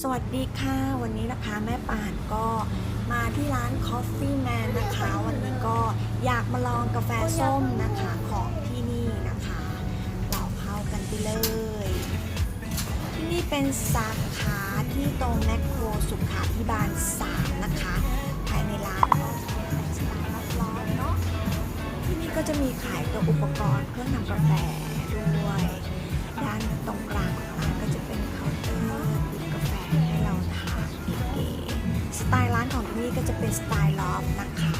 สวัสดีค่ะ วันนี้นะคะแม่ป่านก็มาที่ร้าน Coffee Man นะคะ วันนี้ก็อยากมาลองกาแฟส้มนะคะของที่นี่นะคะ เราเข้ากันไปเลย ที่นี่เป็นสาขาที่ตรงแมคโครสุขาพิบาล 3 นะคะ ภายในร้านก็เป็นสไตล์ร้อนๆเนาะที่นี่ก็จะมีขายตัวอุปกรณ์เครื่องทำกาแฟด้วย ด้านตรงกลางของร้านก็จะเป็นเคาน์ จะเป็นสไตล์ลอฟนะคะ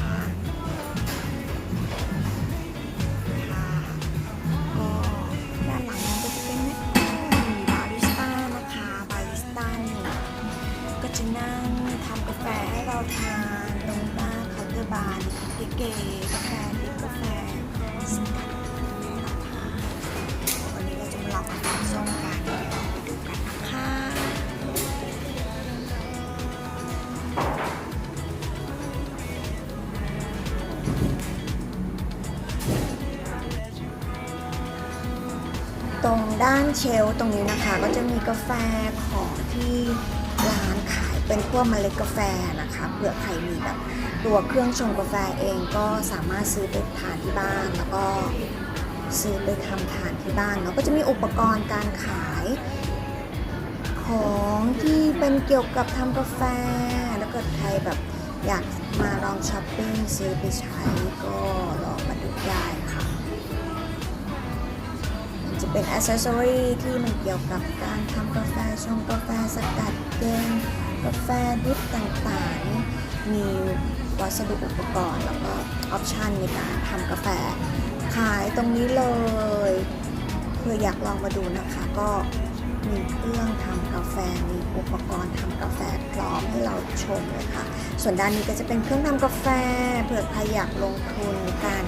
ค่ะก็ด้านหลังนั้นก็จะเป็นมีบาริสต้านะคะบาริสต้าหนึ่งก็จะนั่งทำกาแฟให้เราทานตรงหน้าเคาน์เตอร์บาร์เก๋ๆ ตรงด้านเชลตรงนี้นะคะ ก็จะมีกาแฟของที่ร้านขายเป็นพวกเมล็ดกาแฟนะคะเผื่อใครมีแบบตัวเครื่องชงกาแฟเองก็สามารถซื้อไปทานที่บ้านแล้วก็ซื้อไปทำทานที่บ้านเนาะก็จะมีอุปกรณ์การขายของที่เป็นเกี่ยวกับทำกาแฟ แล้วก็ใครแบบอยากมาลองช้อปปิ้งซื้อไปใช้ก็ลองมาดูได้ค่ะ จะเป็นอ c เซสซอรีที่มันเกี่ยวกับการทำกาแฟชงกาแฟสกัดเย็นกาแฟดริปต่างๆ มีวัสดุอุปกรณ์ แล้วก็ออปชันในการทำกาแฟ ขายตรงนี้เลยเพื่ออยากลองมาดูนะคะก็มีเครื่องทำกาแฟ มีอุปกรณ์ทำกาแฟพร้อมให้เราชมเลยค่ะ ส่วนด้านนี้ก็จะเป็นเครื่องทำกาแฟ เผื่อใครอยากลงทุนในการ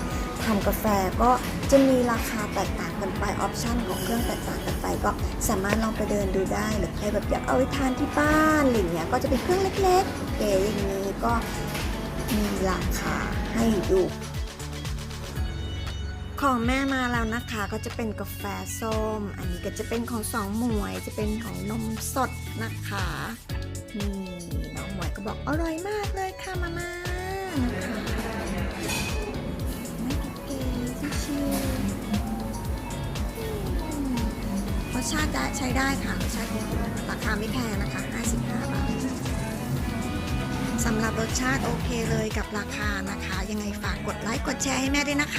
ทำกาแฟก็จะมีราคาแตกต่างกันไปออปชั่นของเครื่องแตกต่างกันไปก็สามารถลองไปเดินดูได้หรือใครแบบอยากเอาไปทานที่บ้านอะไรอย่างเงี้ยก็จะเป็นเครื่องเล็กๆเก๋อย่างนี้ก็มีราคาให้ดูของแม่มาแล้วนะคะก็จะเป็นกาแฟส้ม อันนี้ก็จะเป็นของสองหมวยจะเป็นของนมสดนะคะนี่น้องหมวยก็บอกอร่อยมากเลยค่ะมาม่านะคะ สชาติได้ใช้ได้ค่ะรสชาติดีราคาไม่แพงนะคะ 55 บาทสำหรับรสชาติโอเคเลยกับราคานะคะ ยังไงฝากกดไลค์กดแชร์ให้แม่ด้วยนะคะ